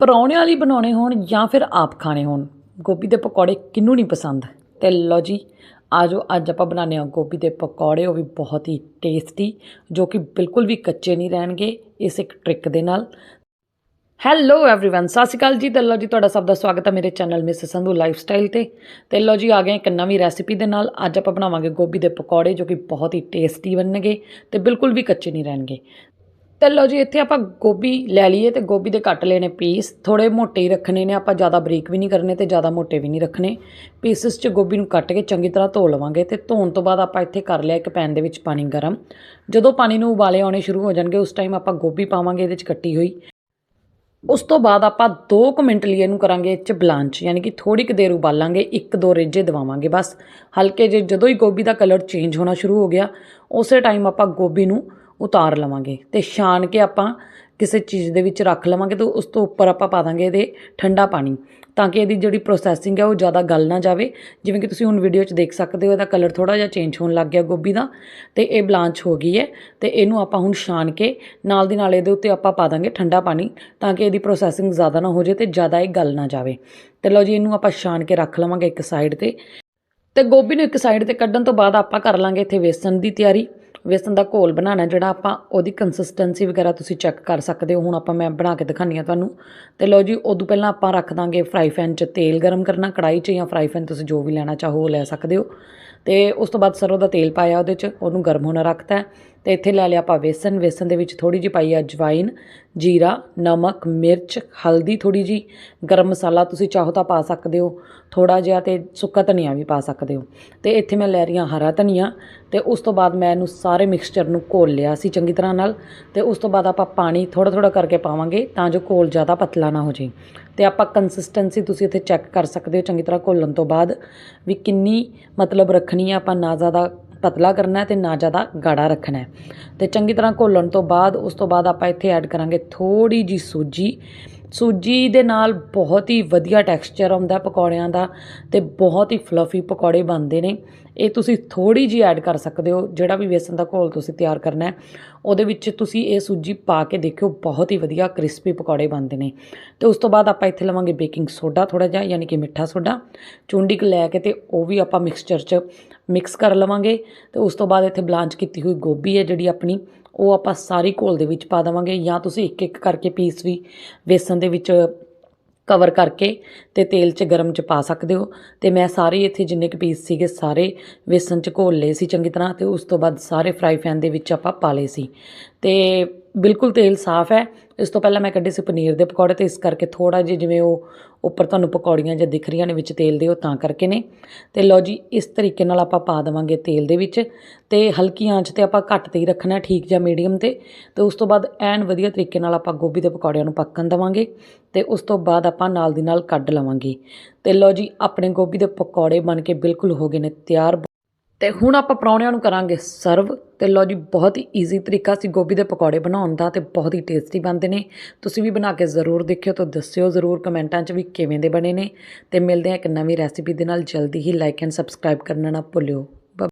ਪਰੌਣਿਆਂ ਵਾਲੀ ਬਣਾਉਣੇ ਹੋਣ ਜਾਂ ਫਿਰ ਆਪ ਖਾਣੇ ਹੋਣ ਗੋਭੀ ਦੇ ਪਕੌੜੇ ਕਿਹਨੂੰ ਨਹੀਂ ਪਸੰਦ ਤੇ ਲਓ ਜੀ ਆਜੋ ਅੱਜ ਆਪਾਂ ਬਣਾਉਂਦੇ ਹਾਂ ਗੋਭੀ ਦੇ ਪਕੌੜੇ ਉਹ ਵੀ ਬਹੁਤ ਹੀ ਟੇਸਟੀ ਜੋ ਕਿ ਬਿਲਕੁਲ ਵੀ ਕੱਚੇ ਨਹੀਂ ਰਹਿਣਗੇ ਇਸ ਇੱਕ ਟ੍ਰਿਕ ਦੇ ਨਾਲ ਹੈਲੋ एवरीवन ਸਤਿ ਸ਼੍ਰੀ ਅਕਾਲ ਜੀ ਤੇ ਲਓ ਜੀ ਤੁਹਾਡਾ ਸਭ ਦਾ ਸਵਾਗਤ ਹੈ ਮੇਰੇ ਚੈਨਲ ਮਿਸ ਸੰਧੂ ਲਾਈਫਸਟਾਈਲ ਤੇ ਤੇ ਲਓ ਜੀ ਆ ਗਏ ਇੱਕ ਨਵੀਂ ਰੈਸਿਪੀ ਦੇ ਨਾਲ ਅੱਜ ਆਪਾਂ ਬਣਾਵਾਂਗੇ ਗੋਭੀ ਦੇ ਪਕੌੜੇ ਜੋ ਕਿ ਬਹੁਤ ਹੀ ਟੇਸਟੀ ਬਣਨਗੇ ਤੇ ਬਿਲਕੁਲ ਵੀ ਕੱਚੇ ਨਹੀਂ ਰਹਿਣਗੇ ਤੇ ਲਓ ਜੀ, ਇੱਥੇ ਆਪਾਂ ਗੋਭੀ ਲੈ ਲਈਏ ਤੇ ਗੋਭੀ ਦੇ ਕੱਟ ਲੈਣੇ ਪੀਸ। ਥੋੜੇ ਮੋਟੇ ਹੀ ਰੱਖਣੇ ਨੇ, ਆਪਾਂ ਜ਼ਿਆਦਾ ਬਰੀਕ ਵੀ ਨਹੀਂ ਕਰਨੇ ਤੇ ਜ਼ਿਆਦਾ ਮੋਟੇ ਵੀ ਨਹੀਂ ਰੱਖਣੇ। ਪੀਸਸ 'ਚ ਗੋਭੀ ਨੂੰ ਕੱਟ ਕੇ ਚੰਗੀ ਤਰ੍ਹਾਂ ਧੋ ਲਵਾਂਗੇ ਤੇ ਧੋਣ ਤੋਂ ਬਾਅਦ ਆਪਾਂ ਇੱਥੇ ਕਰ ਲਿਆ ਇੱਕ ਪੈਨ ਦੇ ਵਿੱਚ ਪਾਣੀ ਗਰਮ। ਜਦੋਂ ਪਾਣੀ ਨੂੰ ਉਬਾਲੇ ਆਉਣੇ ਸ਼ੁਰੂ ਹੋ ਜਾਣਗੇ, ਉਸ ਟਾਈਮ ਆਪਾਂ ਗੋਭੀ ਪਾਵਾਂਗੇ, ਇਹਦੇ 'ਚ ਕੱਟੀ ਹੋਈ। ਉਸ ਤੋਂ ਬਾਅਦ ਆਪਾਂ 2 ਕੁ ਮਿੰਟ ਲਈ ਇਹਨੂੰ ਕਰਾਂਗੇ ਇਹ 'ਚ ਬਲਾਂਚ, ਯਾਨੀ ਕਿ ਥੋੜੀ ਕੁ ਦੇਰ ਉਬਾਲਾਂਗੇ, ਇੱਕ ਦੋ ਰੇਜੇ ਦਵਾਵਾਂਗੇ ਬਸ। ਹਲਕੇ ਜੇ ਜਦੋਂ ਹੀ ਗੋਭੀ ਦਾ ਕਲਰ ਚੇਂਜ ਹੋਣਾ ਸ਼ੁਰੂ ਹੋ ਗਿਆ, ਉਸੇ ਟਾਈਮ ਆਪਾਂ ਗੋਭੀ ਨੂੰ ਉਤਾਰ ਲਵਾਂਗੇ ਤੇ ਛਾਣ ਕੇ ਆਪਾਂ ਕਿਸੇ ਚੀਜ਼ ਦੇ ਵਿੱਚ ਰੱਖ ਲਵਾਂਗੇ ਤੇ ਉਸ ਤੋਂ ਉੱਪਰ ਆਪਾਂ ਪਾ ਦਾਂਗੇ ਇਹਦੇ ਠੰਡਾ ਪਾਣੀ, ਤਾਂ ਕਿ ਇਹਦੀ ਜਿਹੜੀ ਪ੍ਰੋਸੈਸਿੰਗ ਹੈ ਉਹ ਜ਼ਿਆਦਾ ਗਲ ਨਾ ਜਾਵੇ। ਜਿਵੇਂ ਕਿ ਤੁਸੀਂ ਹੁਣ ਵੀਡੀਓ 'ਚ ਦੇਖ ਸਕਦੇ ਹੋ, ਇਹਦਾ ਕਲਰ ਥੋੜਾ ਜਿਹਾ ਚੇਂਜ ਹੋਣ ਲੱਗ ਗਿਆ ਗੋਭੀ ਦਾ ਤੇ ਇਹ ਬਲਾਂਚ ਹੋ ਗਈ ਹੈ ਤੇ ਇਹਨੂੰ ਆਪਾਂ ਹੁਣ ਛਾਣ ਕੇ ਨਾਲ ਦੀ ਨਾਲ ਇਹਦੇ ਉੱਤੇ ਆਪਾਂ ਪਾ ਦਾਂਗੇ ਠੰਡਾ ਪਾਣੀ, ਤਾਂ ਕਿ ਇਹਦੀ ਪ੍ਰੋਸੈਸਿੰਗ ਜ਼ਿਆਦਾ ਨਾ ਹੋ ਜਾਏ ਤੇ ਜ਼ਿਆਦਾ ਇਹ ਗਲ ਨਾ ਜਾਵੇ। ਤੇ ਲਓ ਜੀ, ਇਹਨੂੰ ਆਪਾਂ ਛਾਣ ਕੇ ਰੱਖ ਲਵਾਂਗੇ ਇੱਕ ਸਾਈਡ ਤੇ ਤੇ ਗੋਭੀ ਨੂੰ ਇੱਕ ਸਾਈਡ ਤੇ ਕੱਢਣ ਤੋਂ ਬਾਅਦ ਆਪਾਂ ਕਰ ਲਾਂਗੇ ਇੱਥੇ ਵੇਸਣ ਦੀ ਤਿਆਰੀ। ਵੇਸਣ ਦਾ ਘੋਲ ਬਣਾਉਣਾ, ਜਿਹੜਾ ਆਪਾਂ ਉਹਦੀ ਕੰਸਿਸਟੈਂਸੀ ਵਗੈਰਾ ਤੁਸੀਂ ਚੈੱਕ ਕਰ ਸਕਦੇ ਹੋ। ਹੁਣ ਆਪਾਂ ਮੈਂ ਬਣਾ ਕੇ ਦਿਖਾਉਂਦੀ ਹਾਂ ਤੁਹਾਨੂੰ। ਤੇ ਲਓ ਜੀ, ਉਦੋਂ ਪਹਿਲਾਂ ਆਪਾਂ ਰੱਖ ਦਾਂਗੇ ਫਰਾਈ ਪੈਨ 'ਚ ਤੇਲ ਗਰਮ ਕਰਨਾ ਕੜਾਈ 'ਚ ਜਾਂ ਫਰਾਈ ਪੈਨ ਤੁਸੀਂ ਜੋ ਵੀ ਲੈਣਾ ਚਾਹੋ ਉਹ ਲੈ ਸਕਦੇ ਹੋ। ਤੇ ਉਸ ਤੋਂ ਬਾਅਦ ਸਰੋਂ ਦਾ ਤੇਲ ਪਾਇਆ ਉਹਦੇ 'ਚ, ਉਹਨੂੰ ਗਰਮ ਹੋਣਾ ਰੱਖਤਾ ਤੇ ਇੱਥੇ ਲੈ ਲਿਆ ਆਪਾਂ ਵੇਸਣ। ਵੇਸਣ ਦੇ ਵਿੱਚ ਥੋੜੀ ਜਿਹੀ ਪਾਈ ਹੈ ਅਜਵਾਇਨ ਜੀਰਾ, ਨਮਕ, ਮਿਰਚ, ਹਲਦੀ ਥੋੜੀ ਜੀ ਗਰਮ ਮਸਾਲਾ ਤੁਸੀਂ ਚਾਹੋ ਤਾਂ ਪਾ ਸਕਦੇ ਹੋ ਥੋੜਾ ਜਿਹਾ ਤੇ ਸੁੱਕਾ ਧਨੀਆ ਵੀ ਪਾ ਸਕਦੇ ਹੋ। ਤੇ ਇੱਥੇ ਮੈਂ ਲੈ ਰਹੀ ਹਾਂ ਹਰਾ ਧਨੀਆ ਤੇ ਉਸ ਤੋਂ ਬਾਅਦ ਮੈਂ ਇਹਨੂੰ ਸਾਰੇ ਮਿਕਸਚਰ ਨੂੰ ਘੋਲ ਲਿਆ ਸੀ ਚੰਗੀ ਤਰ੍ਹਾਂ ਨਾਲ। ਤੇ ਉਸ ਤੋਂ ਬਾਅਦ ਆਪਾਂ ਪਾਣੀ ਥੋੜਾ ਥੋੜਾ ਕਰਕੇ ਪਾਵਾਂਗੇ ਤਾਂ ਜੋ ਘੋਲ ਜ਼ਿਆਦਾ ਪਤਲਾ ਨਾ ਹੋ ਜੇ ਤੇ ਆਪਾਂ ਕੰਸਿਸਟੈਂਸੀ ਤੁਸੀਂ ਇੱਥੇ ਚੈੱਕ ਕਰ ਸਕਦੇ ਹੋ ਚੰਗੀ ਤਰ੍ਹਾਂ ਘੋਲਣ ਤੋਂ ਬਾਅਦ ਵੀ ਕਿੰਨੀ ਮਤਲਬ ਰੱਖਣੀ ਹੈ ਆਪਾਂ ਨਾ ਜ਼ਿਆਦਾ ਪਤਲਾ ਕਰਨਾ ਹੈ ਤੇ ਨਾ ਜ਼ਿਆਦਾ ਗਾੜਾ ਰੱਖਣਾ ਹੈ। ਤੇ ਚੰਗੀ ਤਰ੍ਹਾਂ ਘੋਲਣ ਤੋਂ ਬਾਅਦ, ਉਸ ਤੋਂ ਬਾਅਦ ਆਪਾਂ ਇੱਥੇ ਐਡ ਕਰਾਂਗੇ ਥੋੜੀ ਜੀ ਸੂਜੀ। ਸੂਜੀ ਦੇ ਨਾਲ ਬਹੁਤ ਹੀ ਵਧੀਆ ਟੈਕਸਚਰ ਆਉਂਦਾ ਪਕੌੜਿਆਂ ਦਾ ਤੇ ਬਹੁਤ ਹੀ ਫਲਫੀ ਪਕੌੜੇ ਬਣਦੇ ਨੇ। ਇਹ ਤੁਸੀਂ ਥੋੜੀ ਜੀ ਐਡ ਕਰ ਸਕਦੇ ਹੋ, ਜਿਹੜਾ ਵੀ ਵੇਸਣ ਦਾ ਘੋਲ ਤੁਸੀਂ ਤਿਆਰ ਕਰਨਾ ਹੈ। ਉਹਦੇ ਵਿੱਚ ਤੁਸੀਂ ਇਹ ਸੂਜੀ ਪਾ ਕੇ ਦੇਖਿਓ, ਬਹੁਤ ਹੀ ਵਧੀਆ ਕ੍ਰਿਸਪੀ ਪਕੌੜੇ ਬਣਦੇ ਨੇ। ਤੇ ਉਸ ਤੋਂ ਬਾਅਦ ਆਪਾਂ ਇੱਥੇ ਲਵਾਂਗੇ ਬੇਕਿੰਗ ਸੋਡਾ ਥੋੜਾ ਜਿਹਾ, ਯਾਨੀ ਕਿ ਮਿੱਠਾ ਸੋਡਾ। ਚੁੰਡੀ ਕੁ ਲੈ ਕੇ ਤੇ ਉਹ ਵੀ ਆਪਾਂ ਮਿਕਸਚਰ 'ਚ ਮਿਕਸ ਕਰ ਲਵਾਂਗੇ ਤੇ ਉਸ ਤੋਂ ਬਾਅਦ ਇੱਥੇ ਬਲਾਂਚ ਕੀਤੀ ਹੋਈ ਗੋਭੀ ਹੈ ਜਿਹੜੀ ਆਪਣੀ, ਉਹ ਆਪਾਂ ਸਾਰੀ ਘੋਲ ਦੇ ਵਿੱਚ ਪਾ ਦੇਵਾਂਗੇ ਜਾਂ ਤੁਸੀਂ ਇੱਕ ਇੱਕ ਕਰਕੇ ਪੀਸ ਵੀ ਵੇਸਣ ਦੇ ਵਿੱਚ ਕਵਰ ਕਰਕੇ ਤੇ ਤੇਲ 'ਚ ਗਰਮ 'ਚ ਪਾ ਸਕਦੇ ਹੋ। ਤੇ ਮੈਂ ਸਾਰੇ ਇੱਥੇ ਜਿੰਨੇ ਕੁ ਪੀਸ ਸੀਗੇ ਸਾਰੇ ਵੇਸਣ 'ਚ ਘੋਲ ਲਏ ਸੀ ਚੰਗੀ ਤਰ੍ਹਾਂ ਤੇ ਉਸ ਤੋਂ ਬਾਅਦ ਸਾਰੇ ਫਰਾਈ ਪੈਨ ਦੇ ਵਿੱਚ ਆਪਾਂ ਪਾ ਲਏ ਸੀ। ਤੇ ਬਿਲਕੁਲ ਤੇਲ ਸਾਫ਼ ਹੈ। ਇਸ ਤੋਂ ਪਹਿਲਾਂ ਮੈਂ ਕੱਢੇ ਸੀ ਪਨੀਰ ਦੇ ਪਕੌੜੇ ਤੇ ਇਸ ਕਰਕੇ ਥੋੜਾ ਜਿਹਾ ਜਿਵੇਂ ਉਹ ਉੱਪਰ ਤੁਹਾਨੂੰ ਪਕੌੜੀਆਂ ਜਾਂ ਦਿਖ ਰਹੀਆਂ ਨੇ ਵਿੱਚ ਤੇਲ ਦੇ, ਉਹ ਤਾਂ ਕਰਕੇ ਨੇ। ਤੇ ਲਓ ਜੀ, ਇਸ ਤਰੀਕੇ ਨਾਲ ਆਪਾਂ ਪਾ ਦੇਵਾਂਗੇ ਤੇਲ ਦੇ ਵਿੱਚ। ਤੇ ਹਲਕੀ ਆਂਚ ਤੇ ਆਪਾਂ ਘੱਟ ਤੇ ਹੀ ਰੱਖਣਾ, ਠੀਕ ਜਾਂ ਮੀਡੀਅਮ ਤੇ। ਤੇ ਉਸ ਤੋਂ ਬਾਅਦ ਐਨ ਵਧੀਆ ਤਰੀਕੇ ਨਾਲ ਆਪਾਂ ਗੋਭੀ ਦੇ ਪਕੌੜਿਆਂ ਨੂੰ ਪੱਕਣ ਦੇਵਾਂਗੇ। ਤੇ ਉਸ ਤੋਂ ਬਾਅਦ ਆਪਾਂ ਨਾਲ ਦੀ ਨਾਲ ਕੱਢ ਲਵਾਂਗੇ। ਤੇ ਲਓ ਜੀ, ਆਪਣੇ ਗੋਭੀ ਦੇ ਪਕੌੜੇ ਬਣ ਕੇ ਬਿਲਕੁਲ ਹੋ ਗਏ ਨੇ ਤਿਆਰ। ਤੇ ਹੁਣ ਆਪਾਂ ਪਰੌਣਿਆਂ ਨੂੰ ਕਰਾਂਗੇ ਸਰਵ। ਤੇ ਲਓ ਜੀ, ਬਹੁਤ ਹੀ ਈਜ਼ੀ ਤਰੀਕਾ ਸੀ ਗੋਭੀ ਦੇ ਪਕੌੜੇ ਬਣਾਉਣ ਦਾ ਤੇ ਬਹੁਤ ਹੀ ਟੇਸਟੀ ਬਣਦੇ ਨੇ। ਤੁਸੀਂ ਵੀ ਬਣਾ ਕੇ ਜ਼ਰੂਰ ਦੇਖਿਓ ਤਾਂ ਦੱਸਿਓ ਜ਼ਰੂਰ ਕਮੈਂਟਾਂ 'ਚ ਵੀ ਕਿਵੇਂ ਦੇ ਬਣੇ ਨੇ। ਤੇ ਮਿਲਦੇ ਹਾਂ ਇੱਕ ਨਵੀਂ ਰੈਸਿਪੀ ਦੇ ਨਾਲ। ਜਲਦੀ ਹੀ ਲਾਈਕ ਐਂਡ ਸਬਸਕ੍ਰਾਈਬ ਕਰਨਾ ਨਾ ਭੁੱਲਿਓ।